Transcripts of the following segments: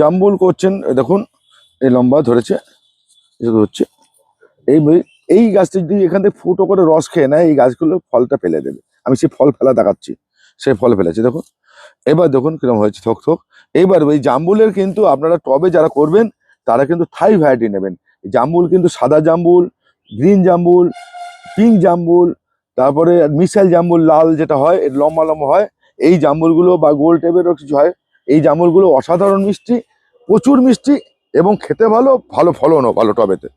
জাম্বুল করছেন দেখুন, এই লম্বা ধরেছে হচ্ছে এই এই গাছটা যদি এখান থেকে ফুটো করে রস খেয়ে নেয়, এই গাছগুলো ফলটা ফেলে দেবে। আমি সেই ফল ফেলা দেখাচ্ছি, সেই ফল ফেলেছে, দেখুন। এবার দেখুন কীরকম হয়েছে, থক থক। এইবার ওই জাম্বুলের কিন্তু আপনারা টবে যারা করবেন, তারা কিন্তু থাই ভ্যারাইটি নেবেন। জাম্বুল কিন্তু সাদা জাম্বুল, গ্রিন জাম্বুল, পিঙ্ক জাম্বুল, তারপরে মিসাইল জাম্বুল, লাল যেটা হয়, লম্বা লম্বা হয়, এই জাম্বুলগুলো বা গোল টাইপেরও কিছু হয় এই জামুলগুলো অসাধারণ মিষ্টি, প্রচুর মিষ্টি এবং খেতে ভালো ভালো ফলনও ভালো টবেতে।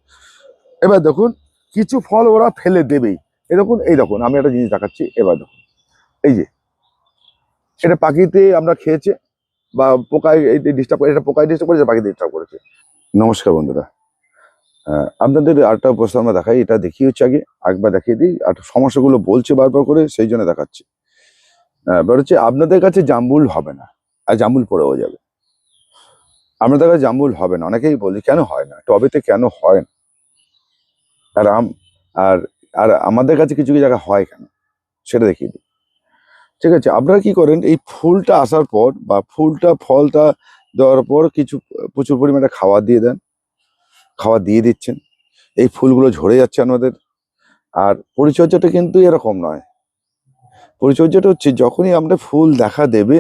এবার দেখুন, কিছু ফল ওরা ফেলে দেবেই। এই দেখুন এই দেখুন, আমি একটা জিনিস দেখাচ্ছি, এবার দেখুন। এই যে, এটা পাখিতে আমরা খেয়েছে, বা পোকায় এই ডিস্টার্ব করে, এটা পোকায় ডিস্টার্ব করেছে, পাখিতে ডিস্টার্ব করেছে। নমস্কার বন্ধুরা। আপনাদের আরেকটা প্রশ্ন আমরা দেখাই, এটা দেখিয়ে হচ্ছে আগে একবার দেখিয়ে দিই। আর সমস্যাগুলো বলছে বারবার করে, সেই জন্য দেখাচ্ছি। এবার হচ্ছে, আপনাদের কাছে জাম্বুল হবে না। আর জামুল পড়েও যাবে। আমাদের কাছে জামুল হবে না, অনেকেই বলি, কেন হয় না? টবেতে কেন হয় না? আর আম, আর আর আমাদের কাছে কিছু কিছু জায়গা হয় কেন? সেটা দেখিয়ে দিই। ঠিক আছে, আপনারা কি করেন, এই ফুলটা আসার পর বা ফুলটা, ফলটা দেওয়ার পর কিছু, প্রচুর পরিমাণে খাবার দিয়ে দেন। খাবার দিয়ে দিচ্ছেন। এই ফুলগুলো ঝরে যাচ্ছে আমাদের। আর পরিচর্যাটা কিন্তু এরকম নয়। পরিচর্যাটা হচ্ছে, যখনই আমরা ফুল দেখা দেবে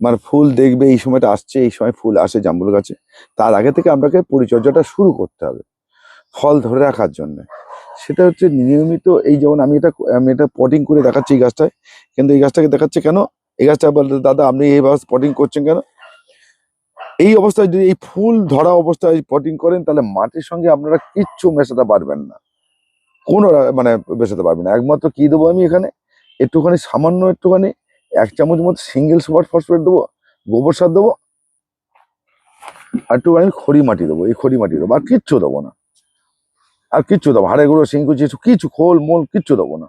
মানে ফুল দেখবে, এই সময়টা আসছে, এই সময় ফুল আসে জাম্বুল গাছে। তার আগে থেকে আপনাকে পরিচর্যাটা শুরু করতে হবে, ফল ধরে রাখার জন্য। সেটা হচ্ছে নিয়মিত এই যেমন আমি এটা আমি এটা পটিং করে দেখাচ্ছি এই গাছটায়, কিন্তু এই গাছটাকে দেখাচ্ছে কেন? এই গাছটা বলতে দাদা, আপনি এইভাবে পটিং করছেন কেন? এই অবস্থায় যদি এই ফুল ধরা অবস্থায় পটিং করেন, তাহলে মাটির সঙ্গে আপনারা কিচ্ছু মেশাতে পারবেন না। কোনো মানে মেশাতে পারবেন না। একমাত্র কি দেবো আমি এখানে? একটুখানি, সামান্য একটুখানি এক চামচ মতো সিঙ্গেল সুপার ফসফেট দেবো, গোবর সার দেবো, আর একটুখানি খড়ি মাটি দেবো, এই খড়ি মাটি দেবো, আর কিচ্ছু দেবো না। আর কিচ্ছু দেবো হাড়ে গুঁড়ো শিংকুচি কিছু খোল, মোল কিচ্ছু দেবো না।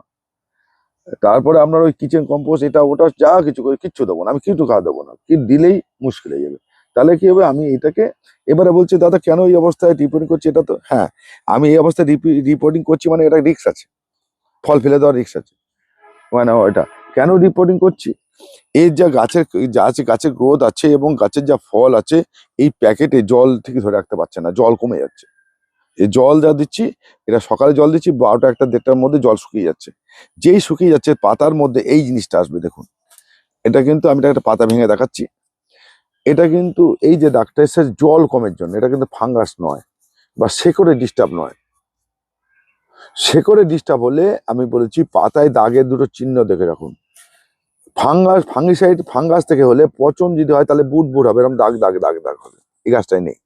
তারপরে আপনার ওই কিচেন কম্পোস্ট এটা, ওটা, যা কিছু করে, কিচ্ছু দেবো না, আমি কিছু খাওয়া দেবো না, কি দিলেই মুশকিল হয়ে যাবে। তাহলে কি হবে, আমি এটাকে, এবারে বলছি, দাদা, কেন এই অবস্থায় রিপোর্টিং করছি, এটা তো হ্যাঁ আমি এই অবস্থায় রিপোর্টিং করছি মানে এটা রিক্স আছে, ফল ফেলে দেওয়ার রিক্স আছে। মানে ওইটা কেন রিপোর্টিং করছি? এর যা গাছের, যা আছে, গাছের গ্রোথ আছে এবং গাছের যা ফল আছে, এই প্যাকেটে জল থেকে ধরে রাখতে পারছে না, জল কমে যাচ্ছে। এই জল যা দিচ্ছি, এটা সকালে জল দিচ্ছি, বারোটা একটা দেড়টার মধ্যে জল শুকিয়ে যাচ্ছে। যেই শুকিয়ে যাচ্ছে, পাতার মধ্যে এই জিনিসটা আসবে, দেখুন। এটা কিন্তু আমি একটা পাতা ভেঙে দেখাচ্ছি। এটা কিন্তু এই যে ডাক্তার এসে জল কমের জন্য, এটা কিন্তু ফাঙ্গাস নয় বা শেকড়ে ডিস্টার্ব নয়। শেকড়ে ডিস্টার্ব হলে আমি বলেছি, পাতায় দাগের দুটো চিহ্ন দেখে রাখুন। ফাঙ্গাস, ফাঙ্গিসাইড, ফাঙ্গাস থেকে হলে পচন যদি হয় তাহলে বুট বুট হবে। এরকম দাগ দাগ দাগ দাগ হবে। এই গাছটাই নেই।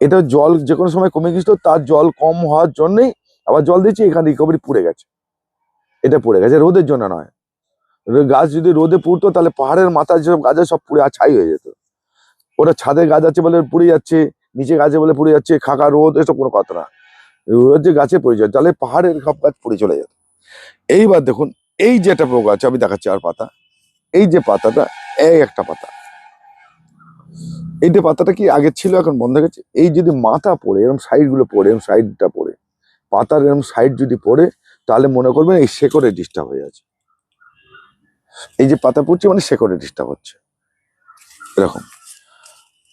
এটা জল যে কোনো সময় কমে গেছিল, তার জল কম হওয়ার জন্যই আবার জল দিচ্ছি এখানে রিকভারি পুড়ে গেছে। এটা পুড়ে গেছে, রোদের জন্য নয়। গাছ যদি রোদে পুড়তো তাহলে পাহাড়ের মাথায় যেসব গাছ সব পুড়ে ছাই হয়ে যেত। ওটা ছাদে গাছ আছে বলে পুড়ে যাচ্ছে, নিচে গাছে বলে পুড়ে যাচ্ছে, খাকা রোদ, এসব কোনো কথা না। রোদ যে গাছে পড়ে যায় তাহলে পাহাড়ের সব গাছ পুড়ে চলে যেত। এইবার দেখুন এই যে একটা রোগ আছে, আমি দেখাচ্ছি আর পাতা। এই যে পাতাটা, এই একটা পাতা। এই যে পাতাটা কি আগে ছিল, এখন বন্ধ গেছে? এই যদি মাথা পড়ে এরকম সাইডগুলো পড়ে এরকম সাইডটা পড়ে, পাতার এরকম সাইড যদি পড়ে, তাহলে মনে করবেন এই শেকড়ে ডিস্টার্ব হয়ে আছে। এই যে পাতা পড়ছে মানে শেকড়ে ডিস্টার্ব হচ্ছে। এরকম।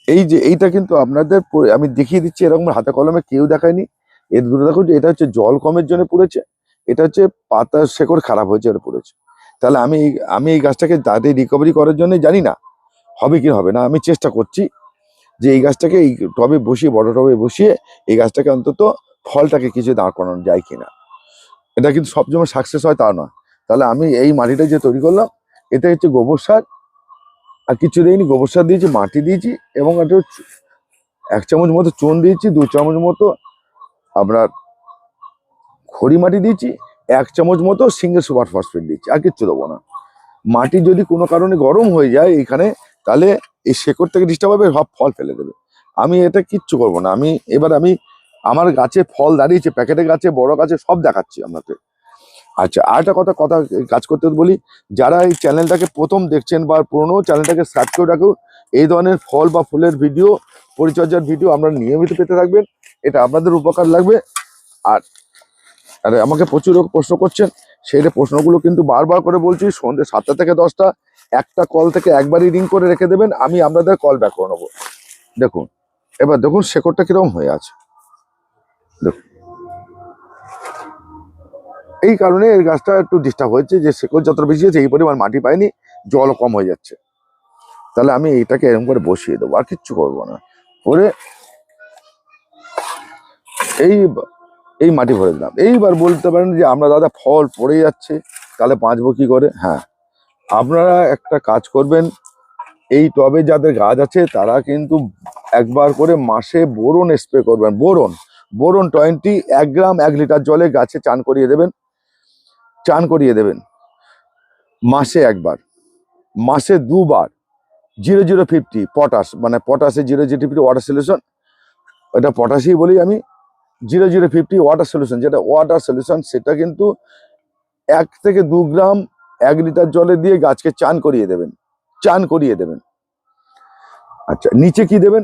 এই যে এইটা কিন্তু আপনাদের আমি দেখিয়ে দিচ্ছি, এরকম হাতে কলমে কেউ দেখায়নি। এর দূরে দেখো যে এটা হচ্ছে জল কমের জন্য পড়েছে। এটা হচ্ছে পাতার শেকড় খারাপ হয়েছে এটা পড়েছে। তাহলে আমি আমি এই গাছটাকে তাড়াতাড়ি রিকভারি করার জন্য জানি না, হবে কি হবে না। আমি চেষ্টা করছি যে এই গাছটাকে এই টবে বসিয়ে, বড় টবে বসিয়ে এই গাছটাকে অন্তত ফলটাকে কিছু দাঁড় করানো যায় কিনা। এটা কিন্তু সবসময় সাকসেস হয় তা নয়। তাহলে আমি এই মাটিটা যে তৈরি করলাম এটা হচ্ছে গোবর সার, আর কিছু দিইনি, গোবর সার দিয়েছি, মাটি দিয়েছি, এবং একটা এক চামচ মতো চুন দিয়েছি, দু চামচ মতো আপনার খড়ি মাটি দিয়েছি, এক চামচ মতো সিঙ্গেল সুপার ফসফেট দিচ্ছি আর কিচ্ছু দেবো না। মাটি যদি কোনো কারণে গরম হয়ে যায় এখানে তাহলে এই শেকড় থেকে ডিস্টার্ব হবে, সব ফল ফেলে দেবে। আমি এটা কিচ্ছু করব না। আমি, এবার আমি আমার গাছে ফল দাঁড়িয়েছে প্যাকেটে গাছে, বড় গাছে, সব দেখাচ্ছি আপনাকে। আচ্ছা আর একটা কথা কথা কাজ করতে বলি, যারা এই চ্যানেলটাকে প্রথম দেখছেন বা পুরোনো, চ্যানেলটাকে সাবস্ক্রাইব করে রাখুন। এই ধরনের ফল বা ফুলের ভিডিও, পরিচর্যার ভিডিও আপনারা নিয়মিত পেতে থাকবেন। এটা আপনাদের উপকার লাগবে। আর আরে আমাকে প্রচুর প্রশ্ন করছেন, সেই প্রশ্নগুলো কিন্তু বারবার করে বলছি, সন্ধ্যে সাতটা থেকে দশটা, একটা কল থেকে একবারই রিং করে রেখে দেবেন, আমি আপনাদের কল ব্যাক করে নেব। দেখুন, এবার দেখুন শেকড়টা কীরকম হয়ে আছে। দেখুন। এই কারণে এই গাছটা একটু ডিস্টার্ব হয়েছে, যে শেকড় যত বেশি আছে এই পরিমাণ মাটি পায়নি জল কম হয়ে যাচ্ছে। তাহলে আমি এইটাকে এরকম করে বসিয়ে দেবো, আর কিচ্ছু করব না। করে এই এই মাটি ভরে দিলাম। এইবার বলতে পারেন যে আমরা দাদা ফল পড়ে যাচ্ছে, তাহলে বাঁচবো কি করে? হ্যাঁ। আপনারা একটা কাজ করবেন, এই টবে যাদের গাছ আছে, তারা কিন্তু একবার করে মাসে বোরন স্প্রে করবেন। বোরন বোরন টোয়েন্টি, এক গ্রাম এক লিটার জলে গাছে চান করিয়ে দেবেন, চান করিয়ে দেবেন। মাসে একবার, মাসে দুবার, জিরো জিরো ফিফটি, পটাশ মানে পটাশে zero zero fifty water solution এটা পটাশই বলি আমি zero zero fifty water solution যেটা ওয়াটার সলিউশন সেটা কিন্তু এক থেকে দু গ্রাম এক লিটার জলে দিয়ে গাছকে চান করিয়ে দেবেন, চান করিয়ে দেবেন। আচ্ছা নিচে কি দেবেন?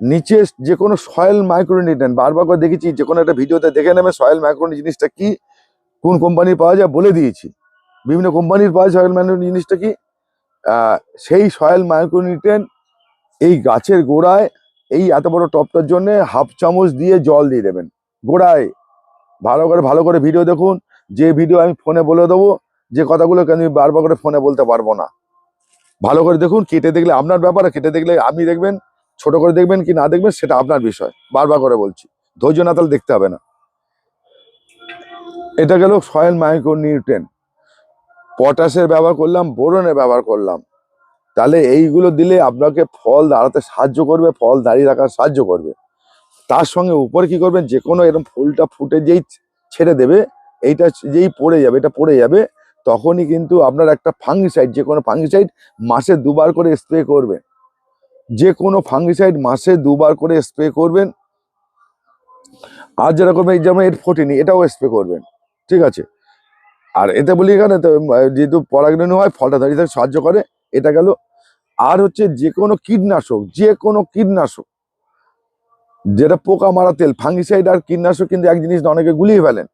নিচে যে কোনো সয়েল মাইক্রোনিউট্রেন বারবার করে দেখেছি যে কোনো একটা ভিডিওতে দেখে নেবে সয়েল মাইক্রোনি জিনিসটা কি, কোন কোম্পানির পাওয়া যায় বলে দিয়েছি। বিভিন্ন কোম্পানির পাওয়া যায় সয়েল মাইক্রোনি জিনিসটা কি সেই সয়েল মাইক্রোনিউট্রেন এই গাছের গোড়ায় এই এত বড় টপটার জন্য হাফ চামচ দিয়ে জল দিয়ে দেবেন। গোড়ায় ভালো করে ভালো করে ভিডিও দেখুন। যে ভিডিও আমি ফোনে বলে দেবো, যে কথাগুলো আমি বারবার করে ফোনে বলতে পারব না। ভালো করে দেখুন, কেটে দেখলে আপনার ব্যাপার, কেটে দেখলে আপনি দেখবেন, ছোট করে দেখবেন কি না দেখবেন, সেটা আপনার বিষয়। বারবার করে বলছি, ধৈর্য না তাহলে দেখতে হবে না। এটা গেল সয়েল মাইক্রো নিউট্রেন পটাশের ব্যবহার করলাম, বোরনের ব্যবহার করলাম। তাহলে এইগুলো দিলে আপনাকে ফল দাঁড়াতে সাহায্য করবে, ফল দাঁড়িয়ে রাখার সাহায্য করবে। তার সঙ্গে উপরে কি করবেন? যে কোনো এরকম ফুলটা ফুটে যেই ছেড়ে দেবে, এইটা যেই পড়ে যাবে, এটা পড়ে যাবে, তখনই কিন্তু আপনার একটা ফাঙ্গিসাইড যে কোনো ফাঙ্গিসাইড মাসে দুবার করে স্প্রে করবেন। যে কোনো ফাঙ্গিসাইড মাসে দুবার করে স্প্রে করবেন। আর যেটা করবেন যেমন এর ফোটেনি, এটাও স্প্রে করবেন। ঠিক আছে? আর এতে বলি এখানে যেহেতু পরাগরেণু হয়, ফলটা দাঁড়িয়ে থাকতে সাহায্য করে। এটা গেল। আর হচ্ছে যে কোনো কীটনাশক যে কোনো কীটনাশক, যেটা পোকা মারা তেল ফাঙ্গিসাইড আর কীটনাশক কিন্তু এক জিনিস অনেকে গুলিয়ে ফেলেন।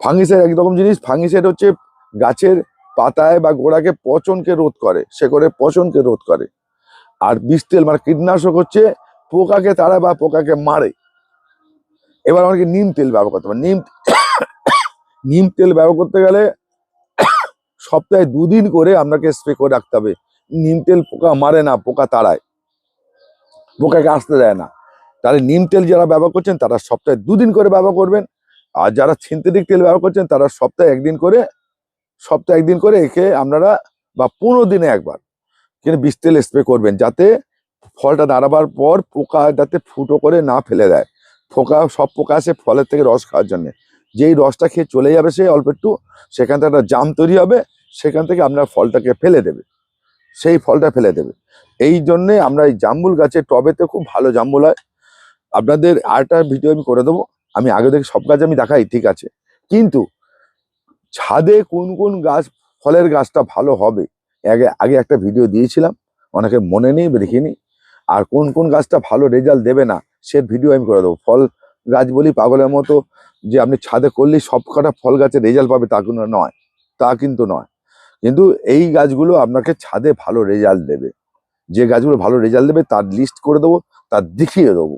ফাঙ্গিসাইড একরকম জিনিস ফাঙ্গিসাইড হচ্ছে গাছের পাতায় বা গোড়াকে পচনকে রোধ করে সে করে পচনকে রোধ করে। আর বিষ তেল মানে কীটনাশক হচ্ছে পোকাকে তাড়ায় বা পোকাকে মারে। এবার আমাকে নিম তেল ব্যবহার করতে হবে নিম নিম তেল ব্যবহার করতে গেলে সপ্তাহে দুদিন করে আপনাকে স্প্রে করে রাখতে হবে। নিম তেল পোকা মারে না, পোকা তাড়ায়। পোকাকে আসতে দেয় না। তাহলে নিম তেল যারা ব্যবহার করছেন, তারা সপ্তাহে দুদিন করে ব্যবহার করবেন। আর যারা সিনথেটিক তেল ব্যবহার করছেন, তারা সপ্তাহে একদিন করে, সপ্তাহে একদিন করে একে আপনারা, বা পনেরো দিনে একবার কিন্তু বিষ তেল স্প্রে করবেন, যাতে ফলটা দাঁড়াবার পর পোকা যাতে ফুটো করে না ফেলে দেয়। পোকা, সব পোকা আসে ফলের থেকে রস খাওয়ার জন্যে। যেই রসটা খেয়ে চলে যাবে সে অল্প একটু সেখান থেকে একটা জাম তৈরি হবে সেখান থেকে আপনার ফলটাকে ফেলে দেবে। সেই ফলটা ফেলে দেবে। এই জন্যে আমরা এই জাম্বুল গাছের টবেতে খুব ভালো জাম্বুল হয়। আপনাদের আরেকটা ভিডিও আমি করে দেবো। আমি আগে থেকে সব গাছ আমি দেখাই, ঠিক আছে? কিন্তু ছাদে কোন কোন গাছ, ফলের গাছটা ভালো হবে, আগে আগে একটা ভিডিও দিয়েছিলাম। অনেকে মনে নেই দেখিনি। আর কোন কোন গাছটা ভালো রেজাল্ট দেবে না সে ভিডিও আমি করে দেবো। ফল গাছ বলি পাগলের মতো যে আপনি ছাদে করলেই সব কটা ফল গাছের রেজাল্ট পাবে তা কিন্তু নয়। তা কিন্তু নয়। কিন্তু এই গাছগুলো আপনাকে ছাদে ভালো রেজাল্ট দেবে। যে গাছগুলো ভালো রেজাল্ট দেবে, তার লিস্ট করে দেবো, তার দেখিয়ে দেবো।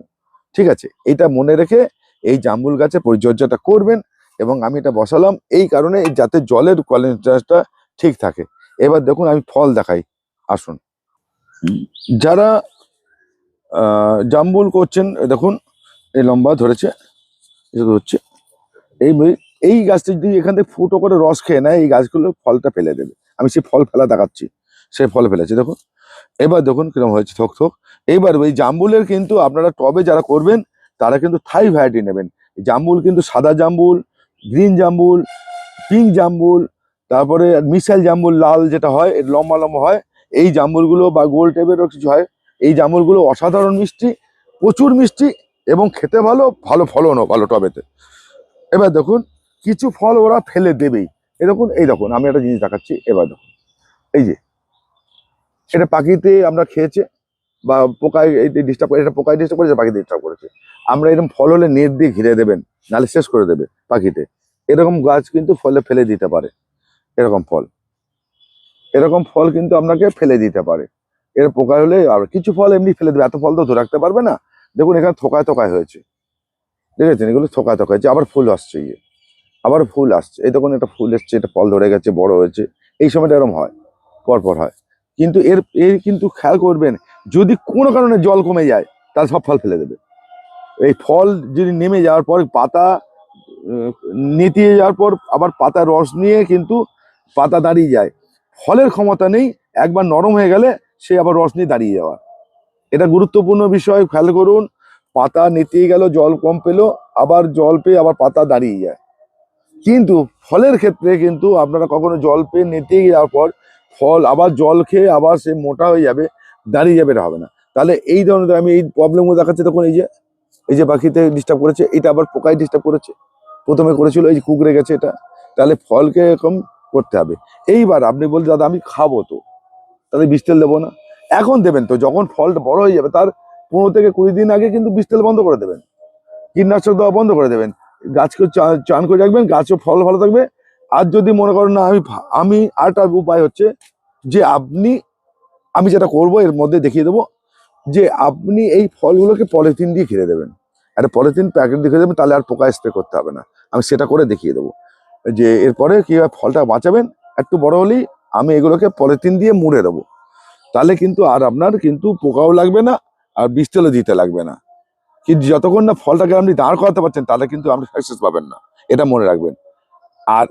ঠিক আছে? এটা মনে রেখে এই জাম্বুল গাছের পরিচর্যাটা করবেন এবং আমি এটা বসালাম এই কারণে যাতে জলের কোয়ালিটিটা ঠিক থাকে। এবার দেখুন, আমি ফল দেখাই। আসুন। যারা জাম্বুল করছেন দেখুন, এই লম্বা ধরেছে হচ্ছে, এই এই গাছটা যদি এখান থেকে ফুটো করে রস খেয়ে নেয়, এই গাছগুলো ফলটা ফেলে দেবে। আমি সেই ফল ফেলা দেখাচ্ছি। সে ফল ফেলেছে, দেখুন। এবার দেখুন কীরকম হয়েছে, থক থক। এইবার ওই জাম্বুলের কিন্তু আপনারা টবে যারা করবেন, তারা কিন্তু থাই ভ্যারাইটি নেবেন। জাম্বুল কিন্তু সাদা জাম্বুল, গ্রিন জাম্বুল, পিঙ্ক জাম্বুল, তারপরে মিসাইল জাম্বুল, লাল যেটা হয় লম্বা লম্বা হয়। এই জাম্বুলগুলো বা গোল টাইপেরও কিছু হয়। এই জাম্বুলগুলো অসাধারণ মিষ্টি, প্রচুর মিষ্টি এবং খেতে ভালো ভালো ফলনও ভালো টবেতে। এবার দেখুন কিছু ফল ওরা ফেলে দেবেই। এই দেখুন এই দেখুন, আমি একটা জিনিস দেখাচ্ছি, এবার দেখুন। এই যে, এটা পাখিতে আমরা খেয়েছে, বা পোকায় ডিস্টার্ব এটা পোকায় ডিস্টার্ব করেছে, পাখিতে ডিস্টার্ব করেছে। আমরা এরকম ফল হলে নেট দিয়ে ঘিরে দেবেন, নাহলে শেষ করে দেবে পাখিতে। এরকম গাছ কিন্তু ফলে ফেলে দিতে পারে, এরকম ফল। এরকম ফল কিন্তু আপনাকে ফেলে দিতে পারে। এর পোকা হলে আর কিছু ফল এমনি ফেলে দেবে, এত ফল তো ধরে রাখতে পারবে না। দেখুন, এখানে থোকায় থোকায় হয়েছে। দেখেছেন? এগুলো থোকায় থোকায় হয়েছে, আবার ফুল আসছে ইয়ে আবার ফুল আসছে। এই দেখুন একটা ফুল এসছে, এটা ফল ধরে গেছে, বড় হয়েছে। এই সময়টা এরকম হয়, পরপর হয়। কিন্তু এর এর কিন্তু খেয়াল করবেন, যদি কোনো কারণে জল কমে যায়, তাহলে সব ফল ফেলে দেবে। এই ফল যদি নেমে যাওয়ার পর পাতা নেতিয়ে যাওয়ার পর আবার পাতা রস নিয়ে কিন্তু পাতা দাঁড়িয়ে যায়। ফলের ক্ষমতা নেই, একবার নরম হয়ে গেলে সে আবার রস নিয়ে দাঁড়িয়ে যাওয়া। এটা গুরুত্বপূর্ণ বিষয়, খেয়াল করুন। পাতা নেতিয়ে গেল, জল কম পেল, আবার জল পেয়ে আবার পাতা দাঁড়িয়ে যায়। কিন্তু ফলের ক্ষেত্রে কিন্তু আপনারা কখনো জল পেয়ে নেতিয়ে যাওয়ার পর ফল আবার জল খেয়ে আবার সে মোটা হয়ে যাবে, দাঁড়িয়ে যাবে এটা হবে না। তাহলে এই ধরনের আমি এই প্রবলেমগুলো দেখাচ্ছি তখন এই যে এই যে পাখিতে ডিস্টার্ব করেছে, এটা আবার পোকায় ডিস্টার্ব করেছে। প্রথমে করেছিল এই যে কুকড়ে গেছে এটা। তাহলে ফলকে এরকম করতে হবে। এইবার আপনি বলছেন, দাদা, আমি খাব তো। তাহলে বিষ তেল দেবো না? এখন দেবেন তো, যখন ফলটা বড় হয়ে যাবে, তার পনেরো থেকে কুড়ি দিন আগে কিন্তু বিষ তেল বন্ধ করে দেবেন। কীটনাশক দেওয়া বন্ধ করে দেবেন। গাছকে চান করে রাখবেন, গাছও ফল ভালো থাকবে। আর যদি মনে করেন না, আমি আমি আরেকটা উপায় হচ্ছে যে আপনি, আমি যেটা করব, এর মধ্যে দেখিয়ে দেবো যে আপনি এই ফলগুলোকে পলিথিন দিয়ে ঘিরে দেবেন। একটা পলিথিন প্যাকেট দিয়ে দেবেন, তাহলে আর পোকা স্প্রে করতে হবে না। আমি সেটা করে দেখিয়ে দেবো। যে এরপরে কীভাবে ফলটা বাঁচাবেন, একটু বড় হলেই আমি এগুলোকে পলিথিন দিয়ে মুড়ে দেবো। তাহলে কিন্তু আর আপনার কিন্তু পোকাও লাগবে না, আর বীজ তেলও দিতে লাগবে না। কিন্তু যতক্ষণ না ফলটাকে আপনি দাঁড় করাতে পারছেন, তাহলে কিন্তু আপনি সাকসেস পাবেন না। এটা মনে রাখবেন। আর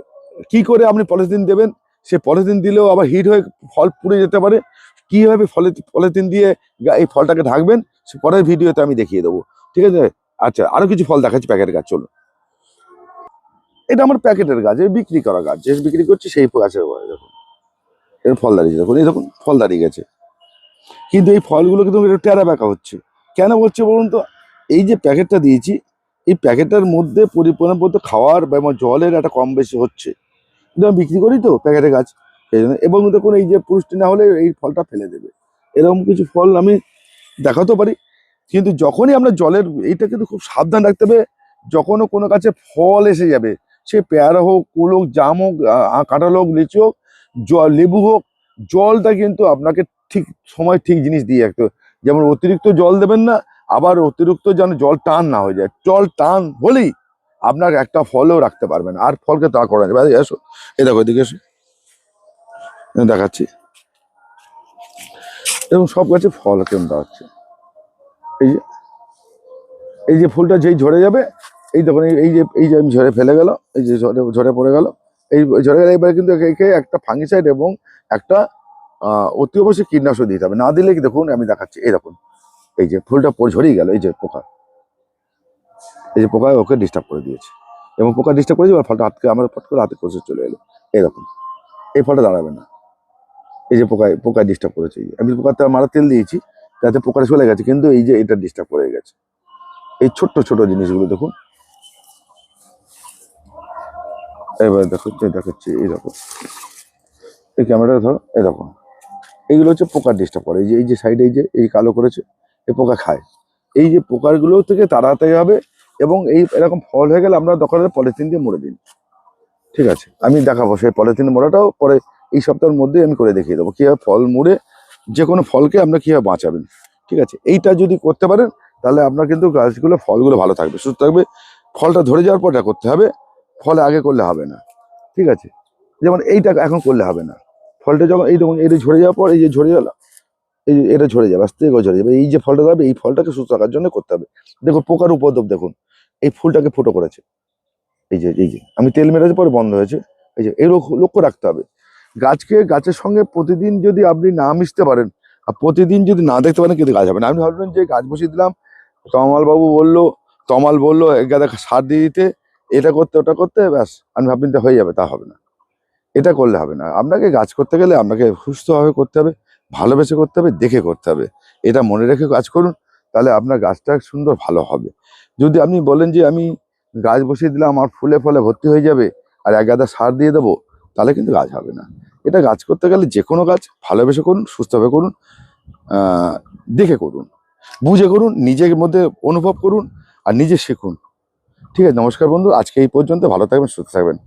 কি করে আপনি পলিথিন দেবেন? সে পলিথিন দিলেও আবার হিট হয়ে ফল পুড়ে যেতে পারে। কীভাবে ফলে, পলিথিন দিয়ে এই ফলটাকে ঢাকবেন, সে পরের ভিডিওতে আমি দেখিয়ে দেবো। ঠিক আছে? আচ্ছা আরও কিছু ফল দেখাচ্ছি প্যাকেটের গাছ, চলুন। এটা আমার প্যাকেটের গাছ এই বিক্রি করা গাছ। যে বিক্রি করছি সেই গাছের দেখুন। এর ফল দাঁড়িয়েছে, দেখুন, এই দেখুন, ফল দাঁড়িয়ে গেছে। কিন্তু এই ফলগুলো কিন্তু একটু টেরা বেঁকা হচ্ছে। কেন হচ্ছে বলুন তো? এই যে প্যাকেটটা দিয়েছি, এই প্যাকেটটার মধ্যে পরিপূর্ণ মধ্যে খাওয়ার বা জলের একটা কম বেশি হচ্ছে। কিন্তু আমি বিক্রি করি তো প্যাকেটের গাছ সেই জন্য। এবং দেখুন, এই যে পুরুষটি না হলে এই ফলটা ফেলে দেবে। এরকম কিছু ফল আমি দেখাতে পারি। কিন্তু যখনই আমরা জলের, এইটা কিন্তু খুব সাবধান রাখতে হবে। যখনও কোনো গাছে ফল এসে যাবে, সে পেয়ারা হোক, কুল হোক, জাম হোক কাঁঠাল হোক, লিচু হোক জল লেবু হোক, জলটা কিন্তু আপনাকে ঠিক, সময় ঠিক জিনিস দিয়ে রাখতে যেমন অতিরিক্ত জল দেবেন না আবার অতিরিক্ত যেন জল টান না হয়ে যায়। জল টান হলেই আপনার একটা ফলও রাখতে পারবেন। আর ফলকে তা করা যাবে এসো এই দেখো, এদিকে এসো। দেখাচ্ছি। এবং সব গাছে ফল কেমন হচ্ছে এই যে এই যে ফুলটা যেই ঝরে যাবে, এই দেখুন, এই- যে, এই যে ঝরে ফেলে গেল এই যে ঝরে ঝরে পড়ে গেল, এই ঝরে গেলে এবারে কিন্তু একে একটা ফাঙ্গিসাইড এবং একটা অতি অবশ্যই কীটনাশক দিতে হবে। না দিলে দেখুন, আমি দেখাচ্ছি। এই দেখুন এই যে ফুলটা ঝরেই গেল, এই যে পোকা। এই যে পোকা ওকে ডিস্টার্ব করে দিয়েছে। এবং পোকা ডিস্টার্ব করেছে এবার ফলটা হাতকে আমার ফট করে হাতে কষে চলে এলো। এরকম। এই ফলটা দাঁড়াবে না। এই যে পোকায় পোকায় ডিস্টার্ব করেছে। আমি পোকাতে মারা তেল দিয়েছি যাতে পোকাটা চলে গেছে, কিন্তু এই যে এটা ডিস্টার্ব করে গেছে। এই ছোট্ট ছোট জিনিসগুলো দেখুন। এবার দেখো দেখাচ্ছি, এই দেখো। এই ক্যামেরাটা ধরো দেখো এইগুলো হচ্ছে পোকার ডিস্টার্ব করে। এই যে এই যে সাইডে এই যে এই কালো করেছে এই পোকা খায়। এই যে পোকাগুলো থেকে তাড়াতে হবে এবং এই এরকম ফল হয়ে গেলে আমরা হলে পলিথিন দিয়ে মুড়ে দিন। ঠিক আছে? আমি দেখাবো সেই পলিথিন মোড়াটাও, পরে এই সপ্তাহের মধ্যে আমি করে দেখিয়ে দেবো। কীভাবে ফল মুড়ে যে কোনো ফলকে আপনার কীভাবে বাঁচাবেন। ঠিক আছে? এইটা যদি করতে পারেন, তাহলে আপনার কিন্তু গাছগুলো, ফলগুলো ভালো থাকবে, সুস্থ থাকবে। ফলটা ধরে যাওয়ার পর এটা করতে হবে। ফল আগে করলে হবে না। ঠিক আছে? যেমন এইটা এখন করলে হবে না। ফলটা যখন এই দেখুন এটা ঝরে যাওয়ার পর, এই যে ঝরে গেল এই এটা ঝরে যাবে, আস্তে করে ঝরে যাবে। এই যে ফলটা যাবে এই ফলটাকে সুস্থ রাখার জন্য করতে হবে। দেখুন, পোকার উপদ্রব দেখুন, এই ফুলটাকে ফুটো করেছে। এই যে এই যে, আমি তেল মেরেছে পরে বন্ধ হয়েছে। এই যে এই লক্ষ্য রাখতে হবে। গাছকে, গাছের সঙ্গে প্রতিদিন যদি আপনি না মিশতে পারেন, আর প্রতিদিন যদি না দেখতে পারেন, কিন্তু গাছ হবে না। আপনি ভাববেন যে গাছ বসিয়ে দিলাম তমাল বাবু বলল, তমাল বলল, এক গাদা সার দিয়ে দিতে, এটা করতে, ওটা করতে, ব্যাস, আমি ভাববেন যে হয়ে যাবে, তা হবে না। এটা করলে হবে না। আপনাকে গাছ করতে গেলে আপনাকে সুস্থভাবে করতে হবে। ভালোবেসে করতে হবে, দেখে করতে হবে। এটা মনে রেখে কাজ করুন, তাহলে আপনার গাছটা সুন্দর ভালো হবে। যদি আপনি বলেন যে আমি গাছ বসিয়ে দিলাম, আমার ফুলে ফলে ভর্তি হয়ে যাবে আর এক গাদা সার দিয়ে দেবো, তাহলে কিন্তু গাছ হবে না। এটা গাছ করতে গেলে যে কোনো গাছ ভালোবেসে করুন, সুস্থভাবে করুন দেখে করুন। বুঝে করুন, নিজের মধ্যে অনুভব করুন আর নিজে শিখুন। ঠিক আছে, নমস্কার বন্ধু, আজকে এই পর্যন্ত। ভালো থাকবেন, সুস্থ থাকবেন।